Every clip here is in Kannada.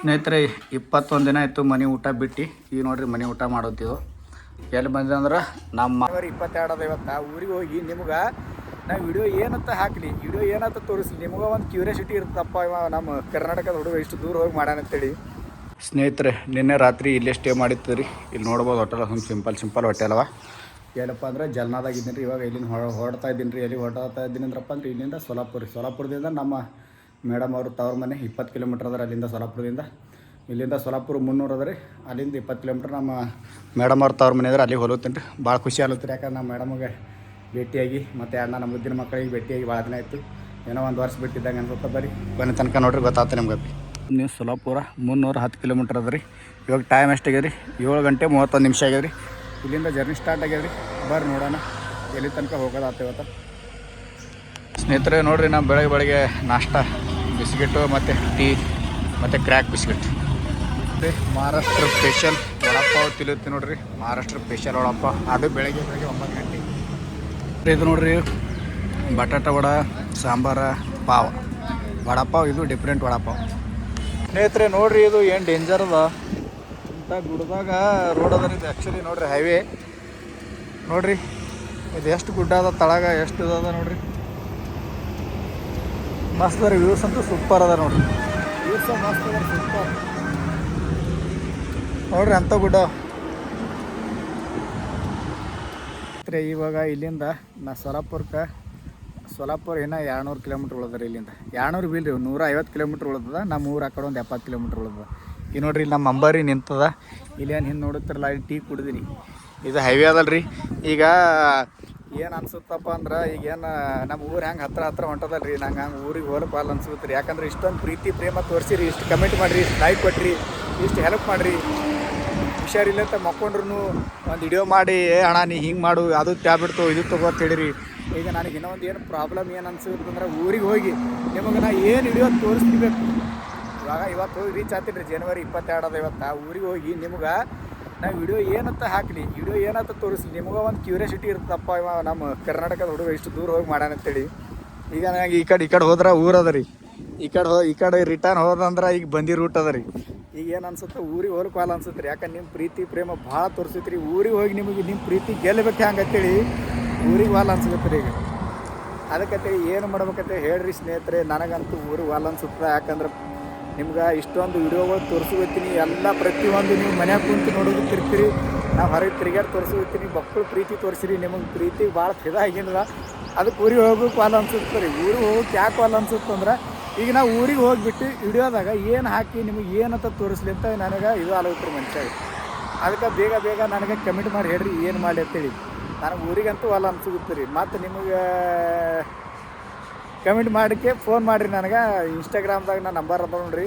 ಸ್ನೇಹಿತರೆ ಇಪ್ಪತ್ತೊಂದು ದಿನ ಆಯಿತು ಮನೆ ಊಟ ಬಿಟ್ಟು. ಈಗ ನೋಡ್ರಿ ಮನೆ ಊಟ ಮಾಡುತ್ತೀವಿ ಎಲ್ಲಿ ಬಂದಿದೆ ಅಂದ್ರೆ ನಮ್ಮ ಇಪ್ಪತ್ತೆರಡದ ಇವತ್ತು ಊರಿಗೆ ಹೋಗಿ ನಿಮ್ಗೆ ನಾವು ವಿಡಿಯೋ ಏನಂತ ಹಾಕಲಿ. ವಿಡಿಯೋ ಏನಂತ ತೋರಿಸ್ಲಿ. ನಿಮ್ಗೆ ಒಂದು ಕ್ಯೂರಿಯಾಸಿಟಿ ಇರ್ತಪ್ಪ ಇವ ನಮ್ಮ ಕರ್ನಾಟಕದ ಹುಡುಗ ಇಷ್ಟು ದೂರ ಹೋಗಿ ಮಾಡ್ಯಾನಂತೇಳಿ ಸ್ನೇಹಿತರೆ ನಿನ್ನೆ ರಾತ್ರಿ ಇಲ್ಲೇ ಸ್ಟೇ ಮಾಡಿತ್ತು ರೀ ಇಲ್ಲಿ ನೋಡ್ಬೋದು ಹೋಟೆಲ್ ಒಂದು ಸಿಂಪಲ್ ಸಿಂಪಲ್ ಹೋಟೆಲ್ ಅವ. ಏನಪ್ಪ ಅಂದ್ರೆ ಜಲ್ನಾದಾಗ ಇದ್ದೀನಿ ರೀ ಇವಾಗ ಇಲ್ಲಿಂದ ಹೊರ ಹೊರಡ್ತಾ ಇದ್ದೀನಿ ರೀ ಎಲ್ಲಿ ಹೊಡ್ತಾ ಇದ್ದೀನಿ ಅಂದ್ರಪ್ಪ ಅಂದ್ರೆ ಇಲ್ಲಿಂದ ಸೋಲಾಪುರ. ಸೋಲಾಪುರದಿಂದ ನಮ್ಮ ಮೇಡಮ್ ಅವರು ತವ್ರ ಮನೆ ಇಪ್ಪತ್ತು ಕಿಲೋಮೀಟ್ರ್ ಅದ ಅಲ್ಲಿಂದ ಸೊಲಾಪುರದಿಂದ. ಇಲ್ಲಿಂದ ಸೊಲಾಪುರ ಮುನ್ನೂರು ಅದ ರೀ ಅಲ್ಲಿಂದ ಇಪ್ಪತ್ತು ಕಿಲೋಮೀಟ್ರ್ ನಮ್ಮ ಮೇಡಮ್ ಅವ್ರ ತವ್ರ ಮನೆ ಆದ್ರೆ ಅಲ್ಲಿ ಹೋಲತ್ತೀನಿ ರೀ. ಭಾಳ ಖುಷಿ ಆಲತ್ರಿ ಯಾಕಂದ್ರೆ ನಮ್ಮ ಮೇಡಮ್ಗೆ ಭೇಟಿಯಾಗಿ ಮತ್ತು ಅಣ್ಣ ನಮ್ಮ ಮುದ್ದಿನ ಮಕ್ಕಳಿಗೆ ಭೇಟಿಯಾಗಿ ಭಾಳ ದಿನ ಆಯಿತು. ಏನೋ ಒಂದು ವರ್ಷ ಬಿಟ್ಟಿದ್ದಂಗೆ ಅನ್ಸುತ್ತೆ ಬರ್ರಿ ಕೊನೆ ತನಕ ನೋಡ್ರಿ ಗೊತ್ತಾಗ್ತದೆ ನಿಮ್ಗೆ ನೀವು ಸೊಲಾಪುರ ಮುನ್ನೂರು ಹತ್ತು ಕಿಲೋಮೀಟ್ರ್ ಅದ ಇವಾಗ ಟೈಮ್ ಎಷ್ಟಾಗ್ಯದ ರೀ? ಏಳು ಗಂಟೆ ಮೂವತ್ತೊಂದು ನಿಮಿಷ ಆಗ್ಯದ ರೀ. ಇಲ್ಲಿಂದ ಜರ್ನಿ ಸ್ಟಾರ್ಟ್ ಆಗ್ಯದ ರೀ. ಬರ್ರಿ ನೋಡೋಣ. ಎಲ್ಲಿ ತನಕ ಹೋಗೋದಾಗ್ತೇವತ್ತ ಸ್ನೇಹಿತರೆ, ನೋಡ್ರಿ ನಾವು ಬೆಳಗ್ಗೆ ಬೆಳಗ್ಗೆ ನಾಷ್ಟ ಬಿಸ್ಕೆಟು ಮತ್ತು ಟೀ ಮತ್ತು ಕ್ರ್ಯಾಕ್ ಬಿಸ್ಕೆಟ್. ಮತ್ತು ಮಹಾರಾಷ್ಟ್ರ ಸ್ಪೆಷಲ್ ವಡಪ್ಪ ತಿಳಿಯುತ್ತೆ ನೋಡ್ರಿ. ಮಹಾರಾಷ್ಟ್ರ ಸ್ಪೆಷಲ್ ವಡಪ್ಪ. ಅದು ಬೆಳಗ್ಗೆ ಬೆಳಗ್ಗೆ ಒಂಬತ್ತು ಗಂಟೆ. ಇದು ನೋಡ್ರಿ, ಬಟಾಟ ವಡ, ಸಾಂಬಾರ, ಪಾವ್. ವಡಪಾವ್ ಇದು ಡಿಫ್ರೆಂಟ್ ವಡಪಾವ್ ಸ್ನೇಹಿತರೆ, ನೋಡ್ರಿ, ಇದು ಏನು ಡೇಂಜರ್ ಅದ? ಇಂಥ ಗುಡ್ದಾಗ ರೋಡ್ ಅದ ಇದು ಆ್ಯಕ್ಚುಲಿ ನೋಡ್ರಿ ಹೈವೇ ನೋಡ್ರಿ, ಇದು ಎಷ್ಟು ಗುಡ್ಡ ಅದ, ತಳಗ ಎಷ್ಟು ಅದ ನೋಡ್ರಿ. ಮಸ್ತ್ ಅದ ವ್ಯೂಸ್ ಅಂತೂ ಸೂಪರ್ ಅದ ನೋಡ್ರಿ. ವ್ಯೂಸ್ ಮಸ್ತ್ ಅದ ಸೂಪರ್ ನೋಡ್ರಿ ಅಂತ ಗುಡ್ಡ. ಇವಾಗ ಇಲ್ಲಿಂದ ನಾ ಸೊಲಾಪುರಕ್ಕೆ ಸೊಲಾಪುರ ಏನ ಎರಡ್ನೂರು ಕಿಲೋಮೀಟ್ರ್ ಉಳದ್ರಿ ಇಲ್ಲಿಂದ. ಎರಡ್ನೂರು ಬಿಲ್ರಿ ನೂರ ಐವತ್ತು ಕಿಲೋಮೀಟ್ರ್ ಉಳ್ದದ ನಮ್ಮ ಊರು ಆ ಕಡೆ ಒಂದು ಎಪ್ಪತ್ತು ಕಿಲೋಮೀಟ್ರ್ ಉಳ್ದದ. ಈಗ ನೋಡ್ರಿ ಇಲ್ಲಿ ನಮ್ಮ ಅಂಬಾರಿ ನಿಂತದ. ಇಲ್ಲೇನು ಹಿಂದೆ ನೋಡುತ್ತಿರಲ್ಲ ಇಲ್ಲಿ ಟೀ ಕುಡಿದ್ರಿ. ಇದು ಹೈವೇ ಅದಲ್ರಿ. ಈಗ ಏನು ಅನ್ಸುತ್ತಪ್ಪ ಅಂದ್ರೆ ಈಗ ಏನು ನಮ್ಮ ಊರು ಹೆಂಗೆ ಹತ್ರ ಹತ್ರ ಹೊಂಟದಲ್ರಿ, ನಂಗೆ ಹಂಗೆ ಊರಿಗೆ ಹೋಲಕ್ಕೆ ಬಾಲ್ ಅನ್ಸುತ್ತೆ ರೀ ಯಾಕಂದ್ರೆ ಇಷ್ಟೊಂದು ಪ್ರೀತಿ, ಪ್ರೇಮ ತೋರಿಸಿರಿ, ಇಷ್ಟು ಕಮೆಂಟ್ ಮಾಡಿರಿ, ಇಷ್ಟು ಲೈಕ್ ಕೊಟ್ರಿ, ಇಷ್ಟು ಹೆಲ್ಪ್ ಮಾಡಿರಿ. ಹುಷಾರಿಲ್ಲ ಅಂತ ಮಕ್ಕೊಂಡ್ರು ಒಂದು ವಿಡಿಯೋ ಮಾಡಿ, ಏ ಅಣ್ಣ, ನೀ ಹಿಂಗೆ ಮಾಡು, ಅದು ಟ್ಯಾಬ್ಲೆಟ್ ತಗೋ, ಇದು ತಗೋ ಅಂತ ಈಗ ನನಗೆ ಇನ್ನೊಂದು ಏನು ಪ್ರಾಬ್ಲಮ್ ಏನು ಅನ್ಸುತ್ತಂದ್ರೆ ಊರಿಗೆ ಹೋಗಿ ನಿಮಗೆ ನಾ ಏನು ವಿಡಿಯೋ ತೋರಿಸ್ತಿರ್ಬೇಕು? ಇವಾಗ, ಇವತ್ತು ರೀಚ್ ಆಗ್ತೀನಿ ರೀ ಜನವರಿ ಇಪ್ಪತ್ತೆರಡದ ಇವತ್ತು. ಊರಿಗೆ ಹೋಗಿ ನಿಮ್ಗೆ ನಾ ವಿಡಿಯೋ ಏನಂತ ಹಾಕಲಿ ವಿಡಿಯೋ ಏನಂತ ತೋರಿಸ್ಲಿ, ನಿಮಗೆ ಒಂದು ಕ್ಯೂರಿಯಾಸಿಟಿ ಇರ್ತಪ್ಪ ಇವ ನಮ್ಮ ಕರ್ನಾಟಕದ ಹುಡುಗ ಇಷ್ಟು ದೂರ ಹೋಗಿ ಮಾಡ್ಯಾನಂತೇಳಿ ಈಗ ನನಗೆ ಈ ಕಡೆ ಈ ಕಡೆ ಹೋದ್ರೆ ಊರದ ರೀ. ಈ ಕಡೆ ಹೋ, ಈ ಕಡೆ ರಿಟರ್ನ್ ಹೋದಂದ್ರೆ ಈಗ ಬಂದಿ ರೂಟ್ ಅದ ರೀ. ಈಗ ಏನು ಅನ್ಸುತ್ತೆ, ಊರಿಗೆ ಹೋಗಕ್ಕೆ ವಾಲ ಅನ್ಸುತ್ತೆ ರೀ. ಯಾಕಂದ್ರೆ ನಿಮ್ಮ ಪ್ರೀತಿ, ಪ್ರೇಮ ಭಾಳ ತೋರಿಸೈತೆ ರೀ ಊರಿಗೆ ಹೋಗಿ ನಿಮಗೆ ನಿಮ್ಮ ಪ್ರೀತಿ ಗೆಲ್ಲಬೇಕು ಹ್ಯಾಂಗೆ ಅಂತೇಳಿ ಊರಿಗೆ ವಾಲ್ ಅನ್ಸುತ್ತೆ ರೀ ಈಗ. ಅದಕ್ಕಂತೇಳಿ ಏನು ಮಾಡ್ಬೇಕಂತ ಹೇಳ್ರಿ ಸ್ನೇಹಿತರೆ, ನನಗಂತೂ ಊರಿಗೆ ವಾಲ್ ಅನ್ಸುತ್ತೆ. ಯಾಕಂದ್ರೆ ನಿಮ್ಗೆ ಇಷ್ಟೊಂದು ವಿಡಿಯೋಗಳು ತೋರಿಸ್ಕೊತೀನಿ ಎಲ್ಲ ಪ್ರತಿಯೊಂದು ನೀವು ಮನ್ಯಾಗ ಕುಂತು ನೋಡೋದಕ್ಕಿರ್ತೀರಿ ನಾವು ಹೊರಗೆ ತಿರುಗಾಡಿ ತೋರಿಸ್ಕೊತೀನಿ ಮಕ್ಕಳು ಪ್ರೀತಿ ತೋರಿಸಿರಿ. ನಿಮಗೆ ಪ್ರೀತಿ ಭಾಳ ಫಿದ ಆಗಿಲ್ಲ ಅದಕ್ಕೆ ಊರಿಗೆ ಹೋಗೋಕೆ ವಾಲ ಅನ್ಸುತ್ತೆ ರೀ. ಊರಿಗೆ ಹೋಗೋಕೆ ಯಾಕೆ ವಾಲ ಅನ್ಸುತ್ತೆ ಅಂದ್ರೆ ಈಗ ನಾವು ಊರಿಗೆ ಹೋಗಿಬಿಟ್ಟು ವಿಡಿಯೋದಾಗ ಏನು ಹಾಕಿ ನಿಮಗೆ ಏನಂತ ತೋರಿಸ್ಲಿ ಅಂತ ನನಗೆ ಇದು ಆಲೋತ್ರಿ ಮನುಷ್ಯ ಅದಕ್ಕೆ ಬೇಗ ಬೇಗ ನನಗೆ ಕಮೆಂಟ್ ಮಾಡಿ ಹೇಳ್ರಿ ಏನು ಮಾಡಿ ಅಂತೇಳಿ. ನನಗೆ ಊರಿಗಂತೂ ಹೊಲ ಅನ್ಸುತ್ತೆ ರೀ. ಮತ್ತು ನಿಮಗೆ ಕಮೆಂಟ್ ಮಾಡಕ್ಕೆ ಫೋನ್ ಮಾಡಿರಿ ನನಗೆ. ಇನ್ಸ್ಟಾಗ್ರಾಮ್ದಾಗ ನನ್ನ ನಂಬರ್ ಅದ ನೋಡ್ರಿ.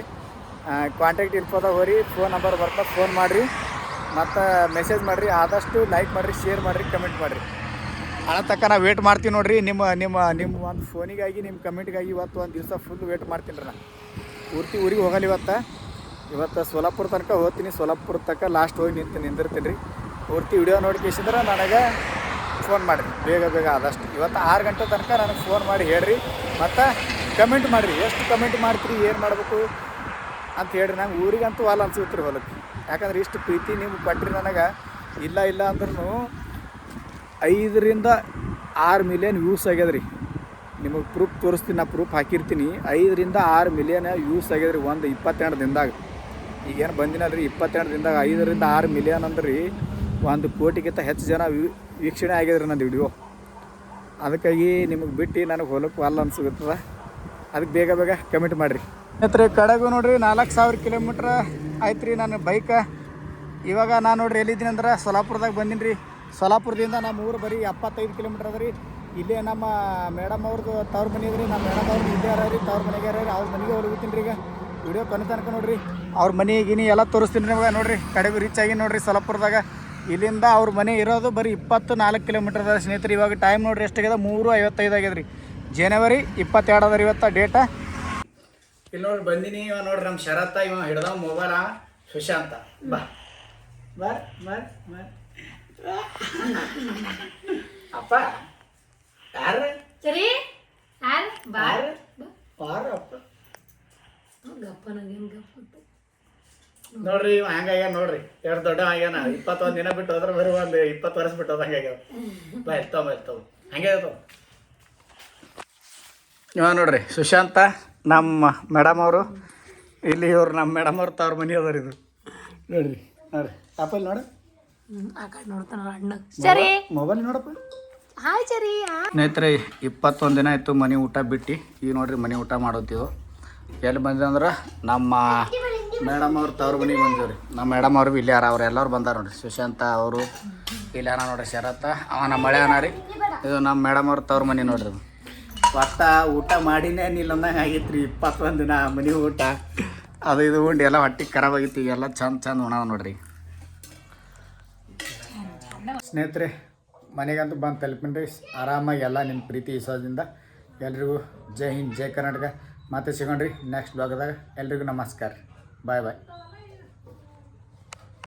ಕಾಂಟ್ಯಾಕ್ಟ್ ಇರ್ಬೋದ ಹೋರಿ. ಫೋನ್ ನಂಬರ್ ಬರ್ತಾ ಫೋನ್ ಮಾಡಿರಿ. ಮತ್ತು ಮೆಸೇಜ್ ಮಾಡಿರಿ. ಆದಷ್ಟು ಲೈಕ್ ಮಾಡಿರಿ ಶೇರ್ ಮಾಡಿರಿ ಕಮೆಂಟ್ ಮಾಡಿರಿ. ಹಣ ತಕ್ಕ ನಾ ವೇಟ್ ಮಾಡ್ತೀನಿ ನೋಡಿರಿ. ನಿಮ್ಮ ನಿಮ್ಮ ನಿಮ್ಮ ಒಂದು ಫೋನಿಗಾಗಿ ನಿಮ್ಮ ಕಮೆಂಟ್ಗಾಗಿ ಇವತ್ತು ಒಂದು ದಿವಸ ಫುಲ್ ವೇಟ್ ಮಾಡ್ತೀನಿ ರೀ ನಾನು ಪೂರ್ತಿ ಊರಿಗೆ ಹೋಗಲ್ಲ ಇವತ್ತು. ಇವತ್ತು ಸೋಲಾಪುರ ತನಕ ಹೋಗ್ತೀನಿ. ಸೋಲಾಪುರ ತನಕ ಲಾಸ್ಟ್ ಹೋಗಿ ನಿಂತು ನಿಂದಿರ್ತೀನಿ ರೀ. ಪೂರ್ತಿ ವಿಡಿಯೋ ನೋಡ್ಕೇಸಿದ್ರೆ ನನಗೆ ಫೋನ್ ಮಾಡಿ ಬೇಗ ಬೇಗ ಆದಷ್ಟು. ಇವತ್ತು ಆರು ಗಂಟೆ ತನಕ ನನಗೆ ಫೋನ್ ಮಾಡಿ ಹೇಳ್ರಿ. ಮತ್ತು ಕಮೆಂಟ್ ಮಾಡಿರಿ. ಎಷ್ಟು ಕಮೆಂಟ್ ಮಾಡ್ತೀರಿ, ಏನು ಮಾಡಬೇಕು ಅಂತ ಹೇಳ್ರಿ. ನಂಗೆ ಊರಿಗಂತೂ ವಾಲ್ ಅನ್ಸುತ್ತೆ ರೀ ಹೊಲಕ್ಕೆ. ಯಾಕಂದ್ರೆ ಇಷ್ಟು ಪ್ರೀತಿ ನೀವು ಕೊಟ್ಟಿರಿ ನನಗೆ. ಇಲ್ಲ ಇಲ್ಲ ಅಂದ್ರೂ ಐದರಿಂದ ಆರು ಮಿಲಿಯನ್ ವ್ಯೂಸ್ ಆಗ್ಯದ್ರಿ. ನಿಮಗೆ ಪ್ರೂಫ್ ತೋರಿಸ್ತೀನಿ, ನಾ ಪ್ರೂಫ್ ಹಾಕಿರ್ತೀನಿ. ಐದರಿಂದ ಆರು ಮಿಲಿಯನ್ ವ್ಯೂಸ್ ಆಗ್ಯದ್ರಿ ಒಂದು ಇಪ್ಪತ್ತೆರಡು ದಿನದಾಗ. ಈಗೇನು ಬಂದಿನಲ್ಲ ರೀ ಇಪ್ಪತ್ತೆರಡು ದಿನದಾಗ ಐದರಿಂದ ಆರು ಮಿಲಿಯನ್ ಅಂದ್ರೆ. ಒಂದು ಕೋಟಿಗಿಂತ ಹೆಚ್ಚು ಜನ ವೀಕ್ಷಣೆ ಆಗಿದ್ರೆ ನಂದು ವಿಡಿಯೋ. ಅದಕ್ಕಾಗಿ ನಿಮಗೆ ಬಿಟ್ಟು ನನಗೆ ಹೊಲಕ್ಕೆ ಅಲ್ಲ ಅನ್ಸುತ್ತದ. ಅದಕ್ಕೆ ಬೇಗ ಬೇಗ ಕಮೆಂಟ್ ಮಾಡಿರಿ. ಸ್ನೇಹಿತರೆ, ಕಡೆಗೂ ನೋಡ್ರಿ, ನಾಲ್ಕು ಸಾವಿರ ಕಿಲೋಮೀಟ್ರ್ ಆಯ್ತು ರೀ ನಾನು ಬೈಕ. ಇವಾಗ ನಾನು ನೋಡ್ರಿ ಎಲ್ಲಿದ್ದೀನಿ ಅಂದ್ರೆ ಸೊಲಾಪುರದಾಗ ಬಂದೀನಿ ರೀ ಸೊಲಾಪುರದಿಂದ ನಮ್ಮ ಊರು ಬರೀ ಎಪ್ಪತ್ತೈದು ಕಿಲೋಮೀಟ್ರ್ ಅದ ರೀ. ಇಲ್ಲೇ ನಮ್ಮ ಮೇಡಮ್ ಅವ್ರದ್ದು ತವ್ರ ಮನೆ ಇದ್ರಿ ನಮ್ಮ ಮೇಡಮ್ ಅವ್ರದ್ದು ಇಲ್ಲೇ ಅರ ರೀ, ತವ್ರ ಮನೆಗೆ ಅರ ಅವ್ರ ಮನೆಗೆ ಹೋಗ್ತೀನಿ ರೀ ಈಗ. ವಿಡಿಯೋ ಕೊನೆ ತನಕ ನೋಡ್ರಿ. ಅವ್ರ ಮನೆ, ಗಿನಿ ಎಲ್ಲ ತೋರಿಸ್ತೀನಿ ರೀ ಇವಾಗ ನೋಡ್ರಿ, ಕಡೆಗೂ ರೀಚ್ ಆಗಿ ನೋಡ್ರಿ ಸೊಲಾಪುರದಾಗ. ಇಲ್ಲಿಂದ ಅವ್ರ ಮನೆ ಇರೋದು ಬರೀ ಇಪ್ಪತ್ತು ನಾಲ್ಕು ಕಿಲೋಮೀಟರ್ ಅದ ಸ್ನೇಹಿತರೆ. ಇವಾಗ ಟೈಮ್ ನೋಡ್ರಿ ಎಷ್ಟಾಗ್ಯದ ಮೂರು ಐವತ್ತೈದು ಆಗ್ಯದ ರೀ ಜನವರಿ ಇಪ್ಪತ್ತೆರಡು ಅದ ರೀ ಇವತ್ತು ಡೇಟ ಇಲ್ಲಿ ನೋಡ್ರಿ ಬಂದಿನಿ. ಇವ ನೋಡ್ರಿ ನಮ್ಮ ಶರತ್ತ ಇವ ಹಿಡ್ದ ಮೊಬೈಲ ಸುಶಾಂತ. ಬಾ. ಬಾ ಬಾ ಬಾ ಅಪ್ಪ. ಯಾರ? ಸರಿ. ಯಾರು? ಬಾರ್ ಬಾರ ಅಪ್ಪ ಗಪ್ಪ ನಂಗೇನು ಗಪ್ಪ ಅಂತ ನೋಡ್ರಿ ಹಂಗಾಗ್ಯ ನೋಡ್ರಿ. ಎರಡು ದೊಡ್ಡ ಆಗ್ಯಾನ? ಇಪ್ಪತ್ತೊಂದು ದಿನ ಬಿಟ್ಟು ಹೋದ್ರೆ ಬರುವ ಒಂದು ಇಪ್ಪತ್ತು ವರ್ಷ ಬಿಟ್ಟು ಹೋದಂಗೆ ಆಗ್ಯಾವ. ಬಾ ಇರ್ತಾವ ಇರ್ತಾವ ಹಂಗೆ ಇರ್ತಾವ ಇವ ನೋಡ್ರಿ ಸುಶಾಂತ ನಮ್ಮ ಮೇಡಮ್ ಅವರು. ಇಲ್ಲಿ ಇವ್ರು ನಮ್ಮ ಮೇಡಮ್ ಅವ್ರ ತವ್ರ ಮನೆ ಅದಾರ ಇದು ನೋಡ್ರಿ ನೋಡ್ರಿ. ಆಪಲ್ ನೋಡ. ಆ ಕಡೆ ನೋಡ್ತಾನ ಅಣ್ಣ. ಸರಿ ಮೊಬೈಲ್ ನೋಡಪ್ಪ. ಹಾಯ್ ಸರಿ ಸ್ನೇಹಿತರೆ ಇಪ್ಪತ್ತೊಂದು ದಿನ ಆಯಿತು ಮನೆ ಊಟ ಬಿಟ್ಟು. ಈಗ ನೋಡ್ರಿ ಮನೆ ಊಟ ಮಾಡೋತೀವಿ ಎಲ್ಲಿ ಬಂದ್ರೆ ಅಂದ್ರೆ ನಮ್ಮ ಮೇಡಮ್ ಅವ್ರು ತವ್ರ ಮನೆಗೆ ಬಂದಿವ್ರಿ ನಮ್ಮ ಮೇಡಮ್ ಅವ್ರು ಇಲ್ಲಿ ಯಾರ ಅವ್ರು ಎಲ್ಲರೂ ಬಂದಾರ ನೋಡ್ರಿ. ಸುಶಾಂತ ಅವರು, ಇಲ್ಲಿ ಯಾರ ನೋಡ್ರಿ ಶರತ್, ಅವ ನಮ್ಮ ಮಳೆ ಅನ ರೀ. ಇದು ನಮ್ಮ ಮೇಡಮ್ ಅವ್ರ ತವ್ರ ಮನೆ ನೋಡ್ರಿ ಒತ್ತ ಊಟ ಮಾಡಿನೇ ನಿಲ್ಲಂದಂಗೆ ಆಗಿತ್ತು ರೀ ಇಪ್ಪತ್ತೊಂದು ದಿನ ಮನೆ ಊಟ. ಅದು ಇದು ಉಂಡು ಎಲ್ಲ ಹೊಟ್ಟೆ ಖರಾಬ್ ಆಗಿತ್ತು. ಈಗೆಲ್ಲ ಚಂದ ಚಂದ ಉಣಾವ ನೋಡ್ರಿ. ಸ್ನೇಹಿತರೆ, ಮನೆಗಂತೂ ಬಂದು ತಲುಪಿನ್ರಿ. ಆರಾಮಾಗಿ ಎಲ್ಲ ನಿಮ್ಮ ಪ್ರೀತಿ ಇಸೋದ್ರಿಂದ ಎಲ್ರಿಗೂ ಜೈ ಹಿಂದ್, ಜೈ ಕರ್ನಾಟಕ. ಮತ್ತೆ ಸಿಗೋಣ್ರಿ ನೆಕ್ಸ್ಟ್ ಭಾಗದಾಗ ಎಲ್ರಿಗೂ ನಮಸ್ಕಾರ. ಬಾಯ್ ಬಾಯ್